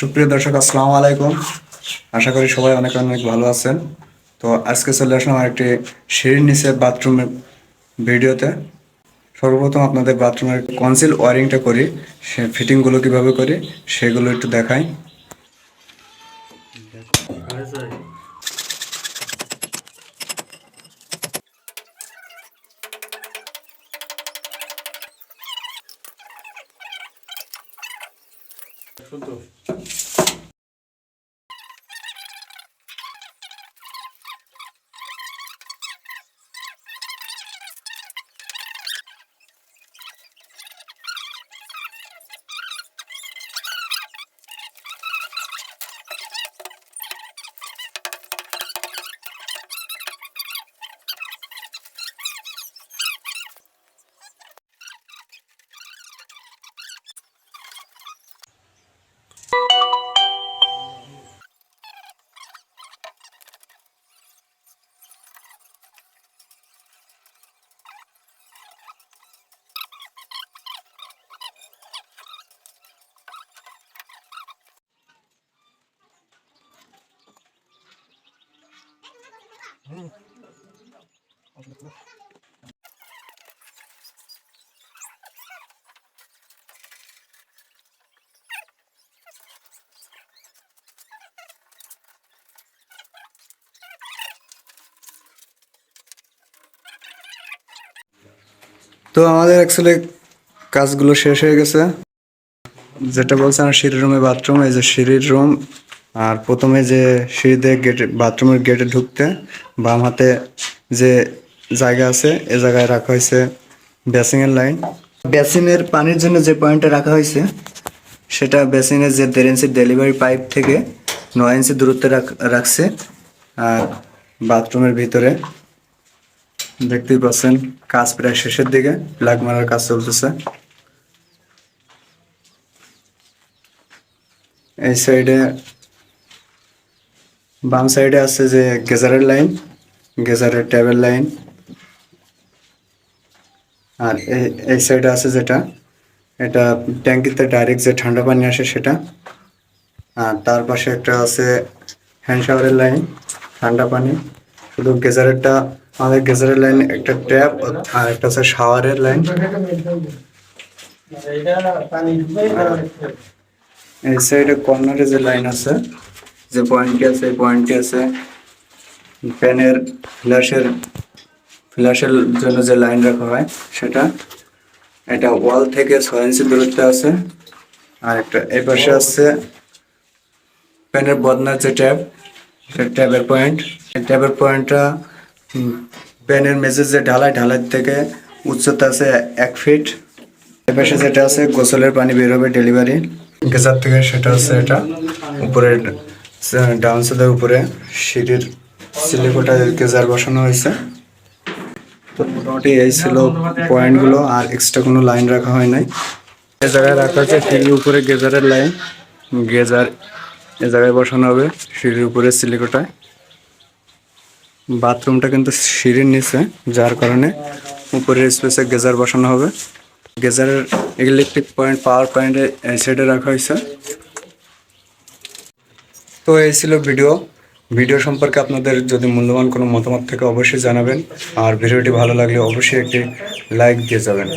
সুপ্রিয় দর্শক, আসসালামু আলাইকুম। আশা করি সবাই অনেক অনেক ভালো আছেন। তো আজকে চলে আসলাম একটি সিঁড়ির নিচে বাথরুমের ভিডিওতে। সর্বপ্রথম আপনাদের বাথরুমের কনসিল ওয়ারিংটা করি, সে ফিটিংগুলো কীভাবে করি, সেগুলো একটু দেখাই। Juntou. তো আমাদের অ্যাকচুয়ালি কাজগুলো শেষ হয়ে গেছে। যেটা বলছেন সিঁড়ির রুমে বাথরুম এই যে সিঁড়ির রুম আর প্রথমে যে সিঁড়িতে গেটে বাথরুমের গেটে ঢুকতে, বাম হাতে যে জায়গা আছে, এ জায়গায় রাখা হয়েছে বেসিংয়ের লাইন বেসিনের পানির জন্য যে পয়েন্টটা রাখা হয়েছে, সেটা বেসিনের যে দেড় ইঞ্চি ডেলিভারি পাইপ থেকে নয় ইঞ্চি দূরত্বে রাখ- রাখছে, আর বাথরুমের ভিতরে দেখতেই পাচ্ছেন, কাজ প্রায় শেষের দিকে প্লাগ মারার কাজ চলতেছে। এই সাইডে বাম সাইডে আছে যে গেজারের লাইন গেজারের ট্যাবের লাইন আর এই এই সাইডে আছে যেটা এটা ট্যাঙ্কিতে ডাইরেক্ট যে ঠান্ডা পানি আসে সেটা আর তার পাশে একটা আছে হ্যান্ড শাওয়ারের লাইন ঠান্ডা পানি শুধু গেজারেরটা আমাদের গেজারের লাইন একটা ট্যাপ আর একটা আছে শাওয়ারের লাইন। এই সাইডে কর্নারে যে লাইন আছে যে পয়েন্টটি আছে? এই পয়েন্টটি আছে? ফ্যানের ফ্ল্যাশের ফ্ল্যাশের জন্য যে লাইন রাখা হয়, সেটা এটা ওয়াল থেকে ছয় ইঞ্চি দূরত্বে আছে। আর একটা এই পাশে আছে ফ্যানের বদনার যে ট্যাব ট্যাবের পয়েন্ট এই ট্যাবের পয়েন্টটা প্যানের মেঝের যে ঢালাই ঢালাই থেকে উচ্চতা আছে এক ফিট এ পাশে যেটা আছে, গোসলের পানি বের হবে ডেলিভারি গেজার থেকে সেটা হচ্ছে এটা উপরে ডাউন সাইডের উপরে সিঁড়ির সিলিকোটা গেজার বসানো হয়েছে। তো মোটামুটি এই ছিল পয়েন্টগুলো, আর এক্সট্রা কোনো লাইন রাখা হয় নাই। এ জায়গায় রাখা আছে সিঁড়ির উপরে গেজারের লাইন গেজার এ জায়গায় বসানো হবে সিঁড়ির উপরে সিলিকোটায় বাথরুমটা কিন্তু সিঁড়ির নিচে, যার কারণে উপরের স্পেসে গেজার বসানো হবে। গেজারের ইলেকট্রিক পয়েন্ট পাওয়ার পয়েন্টে সাইডে রাখা হয়েছে। তো এই ছিল ভিডিও। ভিডিও সম্পর্কে আপনাদের যদি মূল্যবান কোনো মতামত থাকে অবশ্যই জানাবেন। আর ভিডিওটি ভালো লাগলে অবশ্যই একটি লাইক দিয়ে যাবেন।